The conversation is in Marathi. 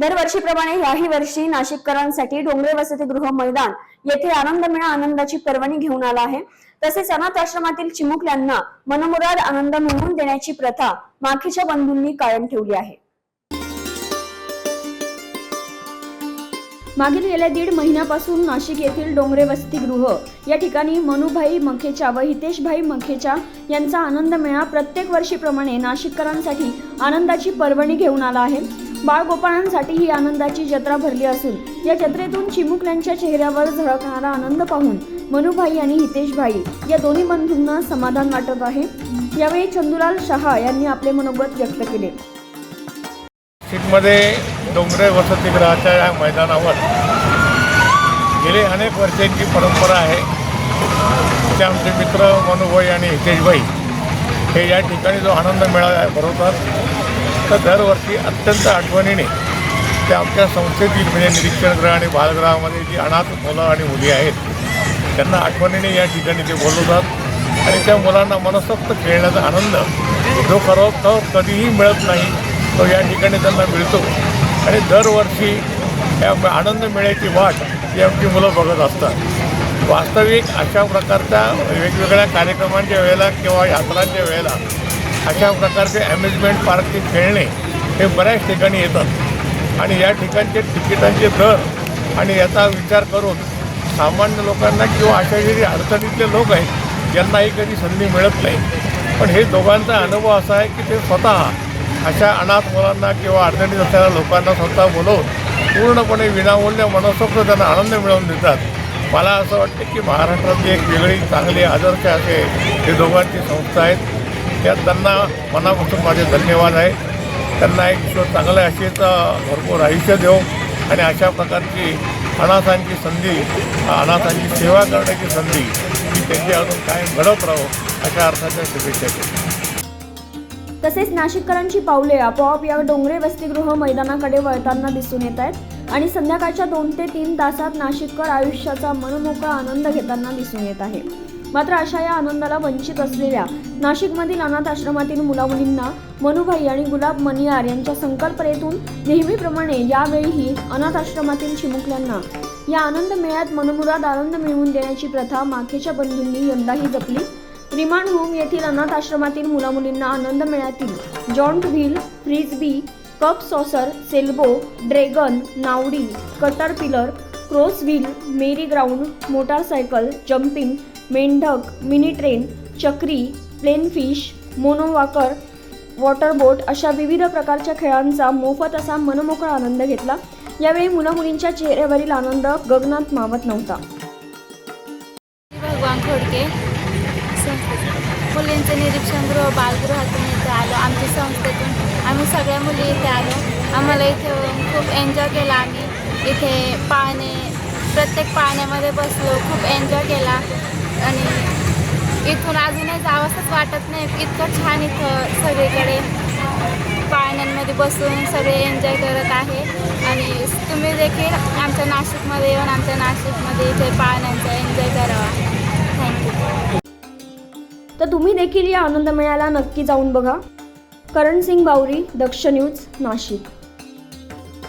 दरवर्षीप्रमाणे याही वर्षी नाशिककरांसाठी डोंगरे वसतिगृह मैदान येथे आनंद मेळा आनंदाची पर्वणी घेऊन आला आहे. तसेच अनाथ आश्रमातील चिमुकल्यांना मनमुराद आनंद मिळवून देण्याची प्रथा माखीच्या बंधूंनी कायम ठेवली आहे. मागील गेल्या दीड महिन्यापासून नाशिक येथील डोंगरे वसतिगृह या ठिकाणी मनुभाई मखेचा व हितेशभाई मखेचा यांचा आनंद मेळा प्रत्येक वर्षीप्रमाणे नाशिककरांसाठी आनंदाची पर्वणी घेऊन आला आहे. बाळगोपाळांसाठी ही आनंदाची जत्रा भरली असून या जत्रेतून चिमुकल्यांच्या चेहऱ्यावर झळकणारा आनंद पाहून मनुभाई आणि हितेशभाई या दोन्ही बंधूंना समाधान वाटत आहे. यावेळी चंदुलाल शहा यांनी आपले मनोगत व्यक्त केले. शीटमध्ये डोंगरे वसतिगृहाच्या या मैदानावर गेली अनेक वर्षांची परंपरा आहे. ते आमचे मित्र मनुभाई आणि हितेशभाई हे या ठिकाणी जो आनंद मेळा भरवतात तर दरवर्षी अत्यंत आठवणीने ते आमच्या संस्थेतील म्हणजे निरीक्षणगृह आणि बालगृहामध्ये जी अनाथ मुलं आणि मुली आहेत त्यांना आठवणीने या ठिकाणी ते बोलवतात आणि त्या मुलांना मनसोक्त खेळण्याचा आनंद जो खरोखर कधीही मिळत नाही तो या ठिकाणी त्यांना मिळतो. आणि दरवर्षी या आनंद मिळायची वाट ही आमची मुलं बघत असतात. वास्तविक अशा प्रकारच्या वेगवेगळ्या कार्यक्रमांच्या वेळेला किंवा यात्रांच्या वेळेला अशा प्रकारचे अम्युजमेंट पार्कचे खेळणे हे बऱ्याच ठिकाणी येतात. आणि या ठिकाणचे तिकिटांचे दर आणि याचा विचार करून सामान्य लोकांना किंवा अशा जे अडचणीतले लोक आहेत ज्यांनाही कधी संधी मिळत नाही. पण हे दोघांचा अनुभव असा आहे की ते स्वतः अशा अनाथ मुलांना किंवा अडचणीत असलेल्या लोकांना स्वतः बोलवून पूर्णपणे विनामूल्य मनसोक्त त्यांना आनंद मिळवून देतात. मला असं वाटतं की महाराष्ट्रातली एक वेगळी चांगली आदर्श असे हे दोघांची संस्था आहेत. त्यात त्यांना मनापासून माझे धन्यवाद आहे. त्यांना एक चांगलं अशीच भरपूर आयुष्य देऊ. आणि अशा प्रकारची अनाथांची संधी अनाथांची सेवा करण्याची संधी ही त्यांची अजून कायम घडत राहो अशा अर्थाच्या शुभेच्छा तसेच नाशिककरांची पावले आपोआप या डोंगरे वसतिगृह मैदानाकडे वळताना दिसून येत आहेत. आणि संध्याकाळच्या दोन ते तीन तासात नाशिककर आयुष्याचा मनमोकळा आनंद घेताना दिसून येत आहे. मात्र अशा या आनंदाला वंचित असलेल्या नाशिकमधील अनाथ आश्रमातील मुलामुलींना मनुभाई आणि गुलाब मनियार यांच्या संकल्पनेतून नेहमीप्रमाणे यावेळीही अनाथ आश्रमातील चिमुकल्यांना या आनंद मेळ्यात मनमुराद आनंद मिळवून देण्याची प्रथा माखेच्या बंधूंनी यंदाही जपली. रिमांड होम येथील अनाथ आश्रमातील मुलामुलींना आनंद मेळ्यातील giant wheel frisbee cup saucer सेल्बो dragon नावडी caterpillar cross wheel merry go round motorcycle jumping मेंढक मिनी ट्रेन चक्री प्लेन फिश मोनोवाकर वॉटर बोट अशा विविध प्रकारच्या खेळांचा मोफत असा मनमोकळा आनंद घेतला. यावेळी मुला मुलींच्या चेहऱ्यावरील आनंद गगनात मावत नव्हता. भगवान खोडके. मुलींचे निरीक्षण गृह बालगृहातून इथे आलो. आमच्या संस्थेतून आम्ही सगळ्या मुली इथे आलो. आम्हाला इथे खूप एन्जॉय केला आम्ही. इथे पाहणे प्रत्येक पाहण्यामध्ये बसलो. खूप एन्जॉय केला. आणि इथून अजूनही जावंसंच वाटत नाही. इतकं छान इथं सगळीकडे पाळण्यांमध्ये बसून सगळे एन्जॉय करत आहे. आणि तुम्ही देखील आमच्या नाशिकमध्ये येऊन आमच्या नाशिकमध्ये इथे पाळण्यांचा एन्जॉय करावा. थँक्यू तर तुम्ही देखील या आनंद मेळ्याला नक्की जाऊन बघा. करण सिंग बावरी दक्ष न्यूज नाशिक.